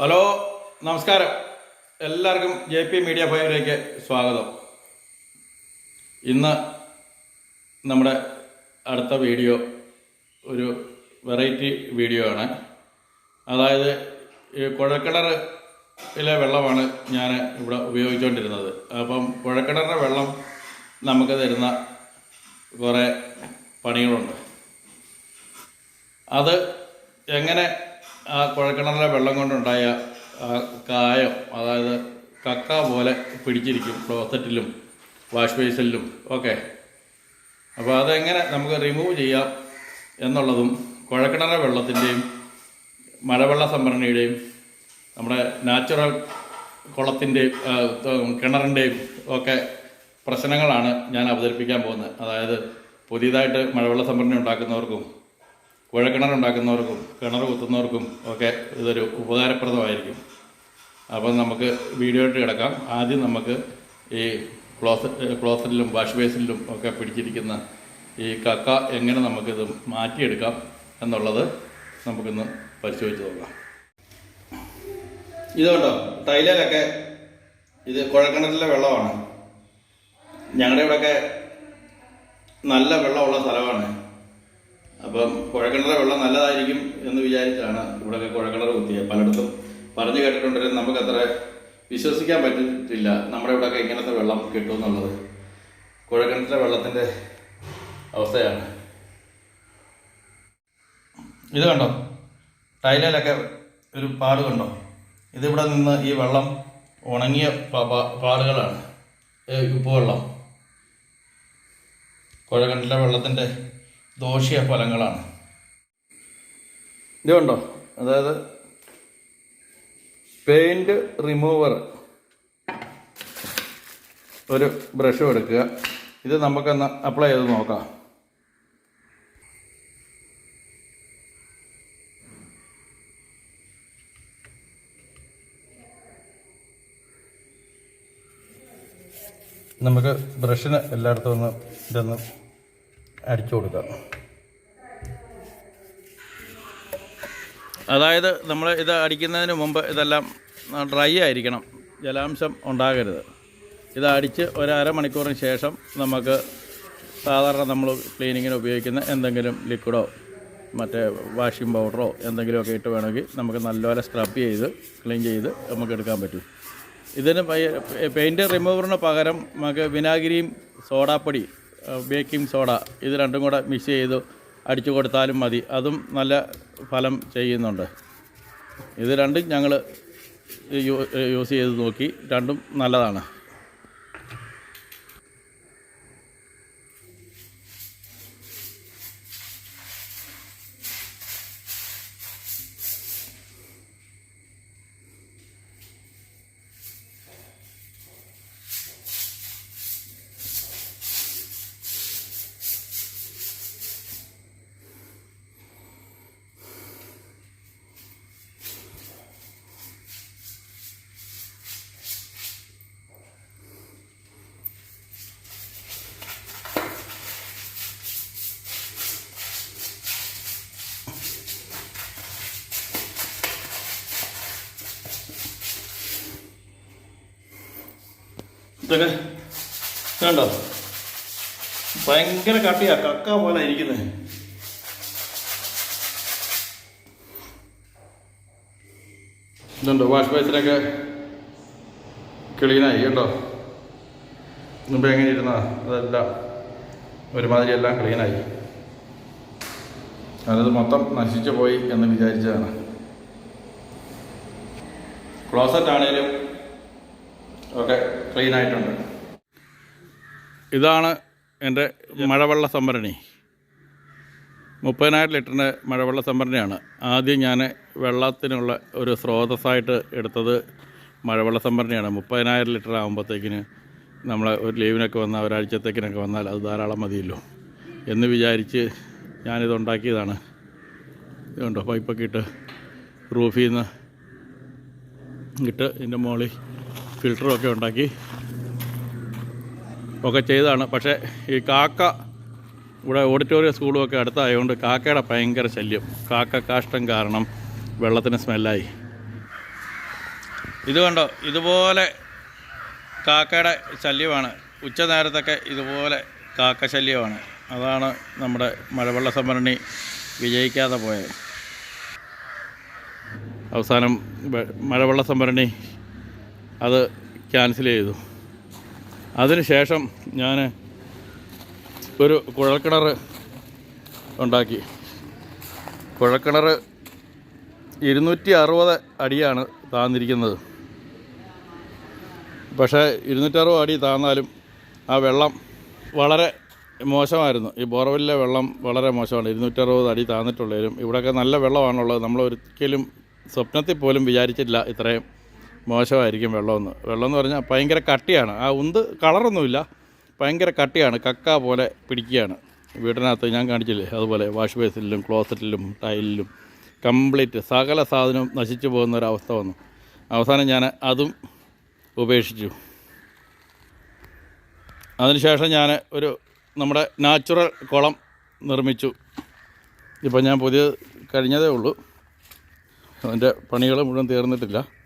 Hello നമസ്കാരം. എല്ലാവർക്കും J P media ഫൈവിലേക്ക് സ്വാഗതം. ഇന്ന് നമ്മുടെ അടുത്ത വീഡിയോ ഒരു വെറൈറ്റി വീഡിയോ ആണ്. അതായത് കുഴക്കിണറിലെ വെള്ളമാണ് ഞാൻ ഇവിടെ ഉപയോഗിച്ചുകൊണ്ടിരുന്നത് അപ്പം കുഴക്കിണറിന്റെ വെള്ളം നമുക്ക് തരുന്ന കുറേ പണികളുണ്ട്. അത് എങ്ങനെ ആ കുഴക്കിണറിലെ വെള്ളം കൊണ്ടുണ്ടായ കായം അതായത് കക്ക പോലെ പിടിച്ചിരിക്കും ക്ലോസറ്റിലും വാഷ് ബേസിലും ഒക്കെ. അപ്പോൾ അതെങ്ങനെ നമുക്ക് റിമൂവ് ചെയ്യാം എന്നുള്ളതും കുഴക്കിണറിലെ വെള്ളത്തിന്റെയും മഴവെള്ള സംഭരണിയുടെയും നമ്മുടെ നാച്ചുറൽ കുളത്തിന്റെയും കിണറിന്റെയും ഒക്കെ പ്രശ്നങ്ങളാണ് ഞാൻ അവതരിപ്പിക്കാൻ പോകുന്നത്. അതായത് പുതിയതായിട്ട് മഴവെള്ള സംഭരണി ഉണ്ടാക്കുന്നവർക്കും കുഴക്കിണർ ഉണ്ടാക്കുന്നവർക്കും കിണർ കുത്തുന്നവർക്കും ഒക്കെ ഇതൊരു ഉപകാരപ്രദമായിരിക്കും. അപ്പം നമുക്ക് വീഡിയോ ഇട്ട് കിടക്കാം. ആദ്യം നമുക്ക് ഈ ക്ലോസറ്റ് ക്ലോസറ്റിലും വാഷ് ബേസിലും ഒക്കെ പിടിച്ചിരിക്കുന്ന ഈ കക്ക എങ്ങനെ നമുക്കിത് മാറ്റിയെടുക്കാം എന്നുള്ളത് നമുക്കിന്ന് പരിശോധിച്ച് നോക്കാം. ഇതുണ്ടോ ടൈലൊക്കെ ഇത് കുഴക്കിണറ്റിലെ വെള്ളമാണ്. ഞങ്ങളുടെ ഇവിടെയൊക്കെ നല്ല വെള്ളമുള്ള സ്ഥലമാണ്. അപ്പം കുഴക്കിണറിലെ വെള്ളം നല്ലതായിരിക്കും എന്ന് വിചാരിച്ചാണ് ഇവിടെയൊക്കെ കുഴക്കിണർ കുത്തിയത്. പലയിടത്തും പറഞ്ഞു കേട്ടിട്ടുണ്ടെങ്കിലും നമുക്കത്ര വിശ്വസിക്കാൻ പറ്റില്ല നമ്മുടെ ഇവിടെയൊക്കെ ഇങ്ങനത്തെ വെള്ളം കിട്ടും എന്നുള്ളത്. കുഴക്കിണറിലെ വെള്ളത്തിന്റെ അവസ്ഥയാണ്. ഇത് കണ്ടോ? ടൈലയിലൊക്കെ ഒരു പാട് കണ്ടോ? ഇതിവിടെ നിന്ന് ഈ വെള്ളം ഉണങ്ങിയ പാടുകളാണ്. ഉപ്പുവെള്ളം. കുഴക്കിണറ്റിലെ വെള്ളത്തിന്റെ ദോഷിയ ഫലങ്ങളാണ് ഇതുണ്ടോ അതായത് പെയിന്റ് റിമൂവർ ഒരു ബ്രഷും എടുക്കുക. ഇത് നമുക്കൊന്ന് അപ്ലൈ ചെയ്ത് നോക്കാം. നമുക്ക് ബ്രഷിന് എല്ലായിടത്തും ഒന്ന് ഇതൊന്ന് അടിച്ചു കൊടുക്കാം. അതായത് നമ്മൾ ഇത് അടിക്കുന്നതിന് മുമ്പ് ഇതെല്ലാം ഡ്രൈ ആയിരിക്കണം. ജലാംശം ഉണ്ടാകരുത്. ഇത് അടിച്ച് ഒരമണിക്കൂറിന് ശേഷം നമുക്ക് സാധാരണ നമ്മൾ ക്ലീനിങ്ങിന് ഉപയോഗിക്കുന്ന എന്തെങ്കിലും ലിക്വിഡോ മറ്റേ വാഷിംഗ് പൗഡറോ എന്തെങ്കിലുമൊക്കെ ഇട്ട് വേണമെങ്കിൽ നമുക്ക് നല്ലപോലെ സ്ക്രബ് ചെയ്ത് ക്ലീൻ ചെയ്ത് നമുക്ക് എടുക്കാൻ പറ്റും. ഇതിന് പെയിന്റ് റിമൂവറിന് പകരം നമുക്ക് വിനാഗിരിയും സോഡാപ്പൊടി ബേക്കിംഗ് സോഡ ഇത് രണ്ടും കൂടെ മിക്സ് ചെയ്ത് അടിച്ചു കൊടുത്താലും മതി. അതും നല്ല ഫലം ചെയ്യുന്നുണ്ട്. ഇത് രണ്ടും ഞങ്ങൾ യൂസ് ചെയ്ത് നോക്കി. രണ്ടും നല്ലതാണ്. ഇതൊക്കെ കണ്ടോ? ഭയങ്കര കട്ടിയാ കക്ക പോലെ ഇരിക്കുന്നത് ഇതുണ്ടോ വാഷ് ബേസിനൊക്കെ ക്ലീനായി കേട്ടോ മുമ്പ് എങ്ങനെ ഇരുന്നാ അതെല്ലാം ഒരുമാതിരി എല്ലാം ക്ലീനായി അതത് മൊത്തം നശിച്ചു പോയി എന്ന് വിചാരിച്ചതാണ്. ക്ലോസറ്റ് ആണേലും ഒക്കെ ക്ലീൻ ആയിട്ടുണ്ട്. ഇതാണ് എന്റെ മഴവെള്ള സംഭരണി. മുപ്പതിനായിരം ലിറ്ററിന്റെ മഴവെള്ള സംഭരണിയാണ്. ആദ്യം ഞാൻ വെള്ളത്തിനുള്ള ഒരു സ്രോതസ്സായിട്ട് എടുത്തത് മഴവെള്ള സംഭരണിയാണ്. മുപ്പതിനായിരം ലിറ്റർ ആകുമ്പോഴത്തേക്കിന് നമ്മൾ ഒരു ലീവിനൊക്കെ വന്നാൽ ഒരാഴ്ചത്തേക്കിനൊക്കെ വന്നാൽ അത് ധാരാളം മതിയല്ലോ എന്ന് വിചാരിച്ച് ഞാനിത് ഉണ്ടാക്കിയതാണ്. ഇതുണ്ടോ? പൈപ്പൊക്കെ ഇട്ട് റൂഫിൽ നിന്ന് ഇട്ട് ഇതിന്റെ മുകളിൽ ഫിൽറ്ററൊക്കെ ഉണ്ടാക്കി ഒക്കെ ചെയ്തതാണ്. പക്ഷേ ഈ കാക്ക ഇവിടെ ഓഡിറ്റോറിയം സ്കൂളും ഒക്കെ അടുത്തായതുകൊണ്ട് കാക്കയുടെ ഭയങ്കര ശല്യം. കാക്ക കാഷ്ടം കാരണം വെള്ളത്തിന് സ്മെല്ലായി. ഇത് കണ്ടോ? ഇതുപോലെ കാക്കയുടെ ശല്യമാണ്. ഉച്ച നേരത്തൊക്കെ ഇതുപോലെ കാക്ക ശല്യമാണ്. അതാണ് നമ്മുടെ മഴവെള്ള സംഭരണി വിജയിക്കാതെ പോയത്. അവസാനം മഴവെള്ള സംഭരണി അത് ക്യാൻസൽ ചെയ്തു. അതിനുശേഷം ഞാൻ ഒരു കുഴൽക്കിണർ ഉണ്ടാക്കി. കുഴൽക്കിണർ ഇരുന്നൂറ്റി അറുപത് അടിയാണ് താന്നിരിക്കുന്നത്. പക്ഷേ ഇരുന്നൂറ്ററുപത് അടി താന്നാലും ആ വെള്ളം വളരെ മോശമായിരുന്നു. ഈ ബോർവെല്ലിലെ വെള്ളം വളരെ മോശമാണ്. ഇരുന്നൂറ്ററുപത് അടി താന്നിട്ടുള്ളതിലും ഇവിടെയൊക്കെ നല്ല വെള്ളമാണുള്ളത്. നമ്മൾ ഒരിക്കലും സ്വപ്നത്തിൽ പോലും വിചാരിച്ചിട്ടില്ല ഇത്രയും. മോശമായിരിക്കും വെള്ളമെന്ന്. വെള്ളം എന്ന് പറഞ്ഞാൽ ഭയങ്കര കട്ടിയാണ്. ആ ഉന്ത് കളറൊന്നുമില്ല. ഭയങ്കര കട്ടിയാണ്. കക്ക പോലെ പിടിക്കുകയാണ്. വീടിനകത്ത് ഞാൻ കാണിച്ചില്ലേ? അതുപോലെ വാഷ് ബേസിലും ക്ലോസറ്റിലും ടൈലിലും കംപ്ലീറ്റ് സകല സാധനവും നശിച്ചു പോകുന്ന ഒരവസ്ഥ വന്നു. അവസാനം ഞാൻ അതും ഉപേക്ഷിച്ചു. അതിനുശേഷം ഞാൻ ഒരു നമ്മുടെ നാച്ചുറൽ കുളം നിർമ്മിച്ചു. ഇപ്പം ഞാൻ പുതിയ കഴിഞ്ഞതേ ഉള്ളൂ. അതിന്റെ പണികൾ മുഴുവൻ തീർന്നിട്ടില്ല.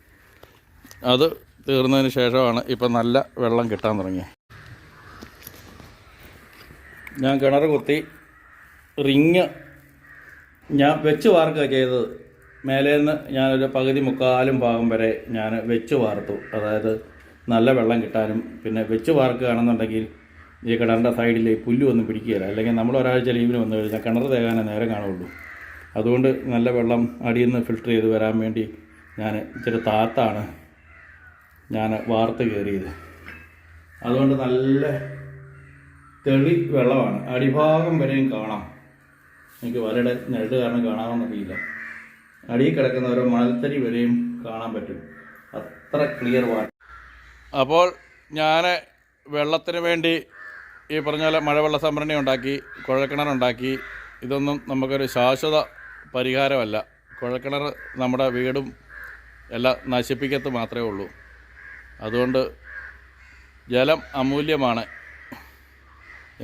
അത് തീർന്നതിന് ശേഷമാണ് ഇപ്പം നല്ല വെള്ളം കിട്ടാൻ തുടങ്ങിയത് ഞാൻ കിണർ കുത്തി റിങ് ഞാൻ വെച്ച് വാർക്കുക ചെയ്തത്. മേലേന്ന് ഞാനൊരു പകുതി മുക്കാലും ഭാഗം വരെ ഞാൻ വെച്ച് വാർത്തു. അതായത് നല്ല വെള്ളം കിട്ടാനും പിന്നെ വെച്ച് വാർക്കുകയാണെന്നുണ്ടെങ്കിൽ ഈ കിണറിന്റെ സൈഡിൽ ഈ പുല്ലൊന്നും പിടിക്കുകയില്ല. അല്ലെങ്കിൽ നമ്മൾ ഒരാഴ്ച ലീവിന് വന്നു കഴിഞ്ഞാൽ കിണർ തേകാനേ നേരം കാണുള്ളൂ. അതുകൊണ്ട് നല്ല വെള്ളം അടിയിൽ നിന്ന് ഫിൽട്ടർ ചെയ്ത് വരാൻ വേണ്ടി ഞാൻ ഇച്ചിരി താത്താണ് ഞാൻ വാർത്ത് കയറിയത്. അതുകൊണ്ട് നല്ല തെളി വെള്ളമാണ്. അടിഭാഗം വരെയും കാണാം. എനിക്ക് വരയുടെ നെഴുത് കാരണം കാണാമെന്നറിയില്ല. അടിയിൽ കിടക്കുന്ന ഓരോ മണൽത്തരി വരെയും കാണാൻ പറ്റും. അത്ര ക്ലിയർ വാട്ടർ അപ്പോൾ ഞാൻ വെള്ളത്തിന് വേണ്ടി ഈ പറഞ്ഞ പോലെ മഴവെള്ള സംഭരണി ഉണ്ടാക്കി കുഴൽക്കിണറുണ്ടാക്കി ഇതൊന്നും നമുക്കൊരു ശാശ്വത പരിഹാരമല്ല. കുഴൽക്കിണർ നമ്മുടെ വീടും എല്ലാം നശിപ്പിക്കത്ത് മാത്രമേ ഉള്ളൂ. അതുകൊണ്ട് ജലം അമൂല്യമാണ്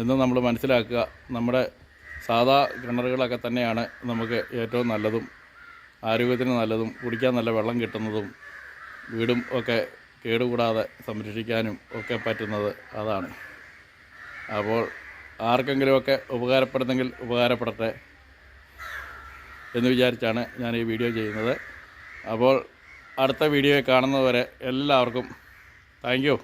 എന്ന് നമ്മൾ മനസ്സിലാക്കുക. നമ്മുടെ സാധാ കിണറുകളൊക്കെ തന്നെയാണ് നമുക്ക് ഏറ്റവും നല്ലതും ആരോഗ്യത്തിന് നല്ലതും കുടിക്കാൻ നല്ല വെള്ളം കിട്ടുന്നതും വീടും ഒക്കെ കേടുകൂടാതെ സംരക്ഷിക്കാനും ഒക്കെ പറ്റുന്നത് അതാണ്. അപ്പോൾ ആർക്കെങ്കിലുമൊക്കെ ഉപകാരപ്പെടുന്നെങ്കിൽ ഉപകാരപ്പെടട്ടെ എന്ന് വിചാരിച്ചാണ് ഞാൻ ഈ വീഡിയോ ചെയ്യുന്നത്. അപ്പോൾ അടുത്ത വീഡിയോ കാണുന്നതുവരെ എല്ലാവർക്കും താങ്ക് യു